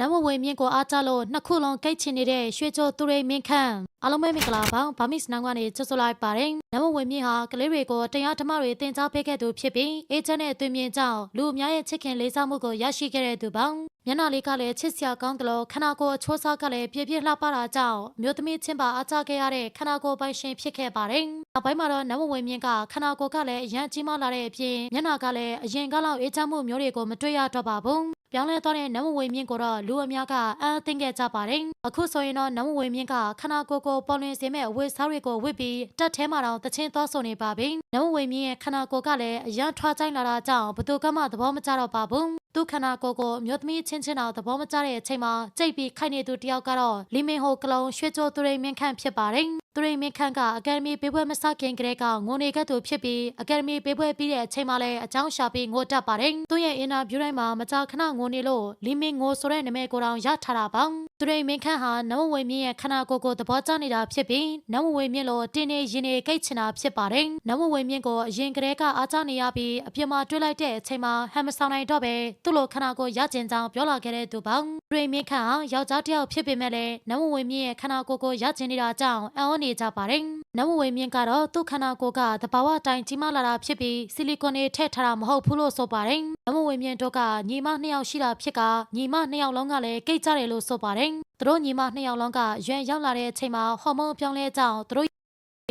နမဝေမြင့်ကိုအားကြလို့နှစ်ခုလုံးကိတ်ချင်နေတဲ့ရွှေချိုသူရိမင်းခန့်အားလုံးပဲမင်္ဂလာပါဗာမစ်နောင်ကနေကြိုဆိုလိုက်ပါတယ်နမဝေမြင့်ဟာကလေးတွေကိုတရားဓမ္မတွေသင်ကြားပေးခဲ့သူဖြစ်ပြီးအေဂျင့်နဲ့အတွင်မြင့်ကြောင့်လူအများရဲ့ချစ်ခင်လေးစားမှုကိုရရှိခဲ့တဲ့သူပါမျက်နှာလေးကလည်းချစ်စရာကောင်းတယ်လို့ခန္ဓာကိုယ်အချိုးစားကလည်းပြည့်ပြည့်လှပတာကြောင့်မြို့သမီးချင်းပါအားကြခဲ့ရတဲ့ခန္ဓာကိုယ်ပိုင်ရှင်ဖြစ်ခဲ့ပါတယ် နောက်ပိုင်းမှာတော့နမဝေမြင့်ကခန္ဓာကိုယ်ကလည်းအရန်ကြီးမားလာတဲ့အပြင်မျက်နှာကလည်းအရင်ကလောက်အေးချမ်းမှုမျိုးတွေကိုမတွေ့ရတော့ပါဘူးပြောင်းလဲသွားတဲ့နမဝေမြင့်ကိုတော့လူအများကအံ့အသင့်ခဲ့ကြပါတယ်။အခုဆိုရင်တော့နမဝေမြင့်ကခနာကိုယ်ကိုပေါ်လွင်စေမဲ့အဝတ်စားတွေကိုဝတ်ပြီးတက်ထဲမှာတော့တချင်းသောဆုံနေပါပြီ။နမဝေမြင့်ရဲ့ခနာကိုယ်ကလည်းအရန်ထွားကြိုင်းလာတာကြောင့်ဘသူကမှသဘောမကျတော့ပါဘူး။သူခနာကိုယ်ကိုအမျိုးသမီးချင်းချင်းတော့သဘောမကျတဲ့အချိန်မှာကြိတ်ပြီးခိုက်နေသူတယောက်ကတော့လီမင်ဟိုကလုံရွှေချိုသူရိမင်းခန့်ဖြစ်ပါတယ်။ သူရိမင်းခန့်ကအကယ်ဒမီပေးပွဲမစခင်ကတည်းကငိုနေခဲ့သူဖြစ်ပြီးအကယ်ဒမီပေးပွဲပြီးတဲ့အချိန်မှာလည်းအကြောင်းရှာပြီးငိုတတ်ပါတယ်။သူရဲ့အင်တာဗျူးတိုင်းမှာမကြာခဏငိုနေလို့လီမင်ငိုဆိုတဲ့နာမည်ကိုတောင်ရထားတာပါ။သူရိမင်းခန့်ဟာနမဝေမြင့်ရဲ့ခနာကိုယ်ကိုသဘောကျနေတာဖြစ်ပြီးနမဝေမြင့်လိုတင်းနေရင်နေကိတ်ချင်တာဖြစ်ပါတယ်။နမဝေမြင့်ကိုအရင်ကတည်းကအားကျနေရပြီးအပြစ်မှာတွေ့လိုက်တဲ့အချိန်မှာဟမ်မဆောင်နိုင်တော့ပဲသူ့လိုခနာကိုရကျင်ကြောင်းပြောလာခဲ့တဲ့သူပါ။သူရိမင်းခန့်ဟာယောက်ျားတစ်ယောက်ဖြစ်ပေမဲ့လည်းနမဝေမြင့်ရဲ့ခနာကိုယ်ကိုရကျင်နေတာကြောင့်အံ့ဩနေကြပါတယ်။နမဝေမြင့်ကတော့သူ့ခနာကိုယ်ကသဘာဝအတိုင်းကြီးမားလာတာဖြစ်ပြီးဆီလီကွန်တွေထည့်ထားတာမဟုတ်ဘူးလို့ဆိုပါတယ်။နမဝေမြင့်တို့ကညီမနှစ်ယောက်ရှိတာဖြစ်ကညီမနှစ်ယောက်လုံးကလည်းကိတ်ကြတယ်လို့ဆိုပါတယ်။သူတို့ညီမနှစ်ယောက်လုံးကရွယ်ရောက်လာတဲ့အချိန်မှာဟော်မုန်းအပြောင်းလဲကြောင့်သူတို့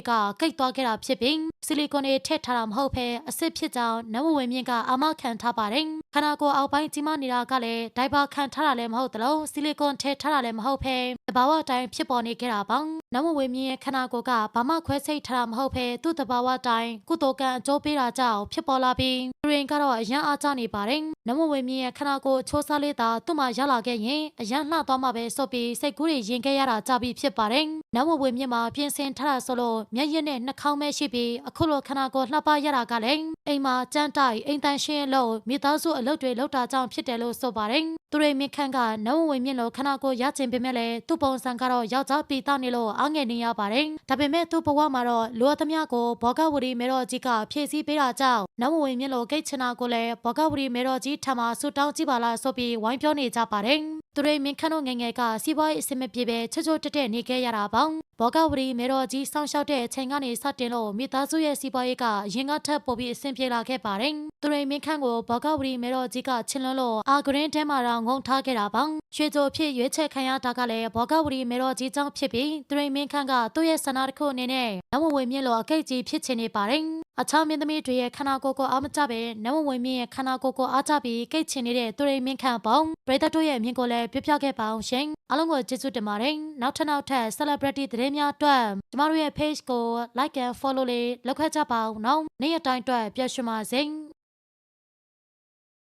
ကကိတ်သွားခဲ့တာဖြစ်ပြီးဆီလီကွန်တွေထည့်ထားတာမဟုတ်ဘဲအစ်စ်ဖြစ်ကြောင်းနဝဝေမြင့်ကအာမခံထားပါတယ်ခန္ဓာကိုယ်အောက်ပိုင်းကြီးမနေတာကလည်းဒိုင်ဘာခံထားတာလည်းမဟုတ်သလိုဆီလီကွန်ထည့်ထားတာလည်းမဟုတ်ဘဲတဘာဝအတိုင်းဖြစ်ပေါ်နေခဲ့တာပါနဝဝေမြင့်ရဲ့ခန္ဓာကိုယ်ကဘာမှခွဲစိတ်ထားတာမဟုတ်ဘဲသူ့တဘာဝအတိုင်းကုသိုလ်ကံအကျိုးပေးတာကြောင့်ဖြစ်ပေါ်လာပြီးသူရင်ကတော့အရန်အားကျနေပါတယ်နဝဝေမြင့်ရဲ့ခန္ဓာကိုယ်အချိုးစားလေးသာသူ့မှာရလာခဲ့ရင်အရန်လှသွားမှာပဲဆိုပြီးစိတ်ကူးတွေရင်ခဲ့ရတာကြပြီဖြစ်ပါတယ် နဝဝေမြင့်မှာပြင်ဆင်ထားတာဆိုလို့မျက်ရည်နဲ့နှာခေါင်းပဲရှိပြီးအခုလိုခန္ဓာကိုယ်လှပရတာကလည်း အိမ်မှာကြမ်းတိုက်အိမ်တန်ရှင်းလို့မိသားစုအလုပ်တွေလုပ်တာကြောင့်ဖြစ်တယ်လို့ဆိုပါတယ်သူရိမင်းခန့်ကနဝဝေမြင့်လို့ခန္ဓာကိုယ်ရကျင်ပေမဲ့လည်းသူ့ပုံစံကတော့ယောက်ျားပီတာနေလို့အားငယ်နေရပါတယ်ဒါပေမဲ့သူ့ဘဝမှာတော့လူအသမျှကိုဘောဂဝရီမေတော်ကြီးကဖြည့်ဆည်းပေးတာကြောင့်နဝဝေမြင့်လို့ကိတ်ချနာကိုလည်းဘောဂဝရီမေတော်ကြီးထံမှာဆူတောင်းကြည့်ပါလားဆိုပြီးဝိုင်းပြောနေကြပါတယ်သူရိမင်းခန့်တို့ငယ်ငယ်ကစီးပွားရေးအဆင်မပြေပဲချွတ်ချွတ်တက်တက်နေခဲ့ရတာပေါ့ဘောဂဝရီမေတော်ကြီးစောင့်ရှောက်တဲ့အချိန်ကနေစတင်လို့မိသားစုရဲ့စီးပွားရေးကအရင်ကထပ်ပိုပြီးအဆင်ပြေလာခဲ့ပါတယ်။သူရိမင်းခန့်ကိုဘောဂဝရီမေတော်ကြီးကချင်လွန်းလို့အာဂရင်းတဲမှာတော့ငုံထားခဲ့တာပေါ့။ရွှေကြိုဖြစ်ရွေးချယ်ခံရတာကလည်းဘောဂဝရီမေတော်ကြီးကြောင့်ဖြစ်ပြီးသူရိမင်းခန့်ကသူ့ရဲ့ဆန္ဒတစ်ခုအနေနဲ့နဝဝေမြင့်လိုအကိတ်ကြီးဖြစ်ချင်နေပါတယ်။ အခြားမင်းသမီးတွေရဲ့ခန္ဓာကိုယ်ကိုအားမကျပဲနဝဝေမြင့်ရဲ့ခန္ဓာကိုယ်ကိုအားကျပြီးကိတ်ချင်နေတဲ့သူရိမင်းခန့်ပေါ့ပရိသတ်တို့ရဲ့အမြင်ကိုလည်းပြပြခဲ့ပါအောင်ရှင်။အားလုံးကိုကျေးဇူးတင်ပါတယ်။နောက်ထပ်နောက်ထပ် celebrity သတင်းများအတွက်ကျမတို့ရဲ့ page ကို like and follow လေးလုပ်ခဲ့ကြပါဦးနော်။နေ့ရက်တိုင်းအတွက်ပြည့်စုံပါစေ။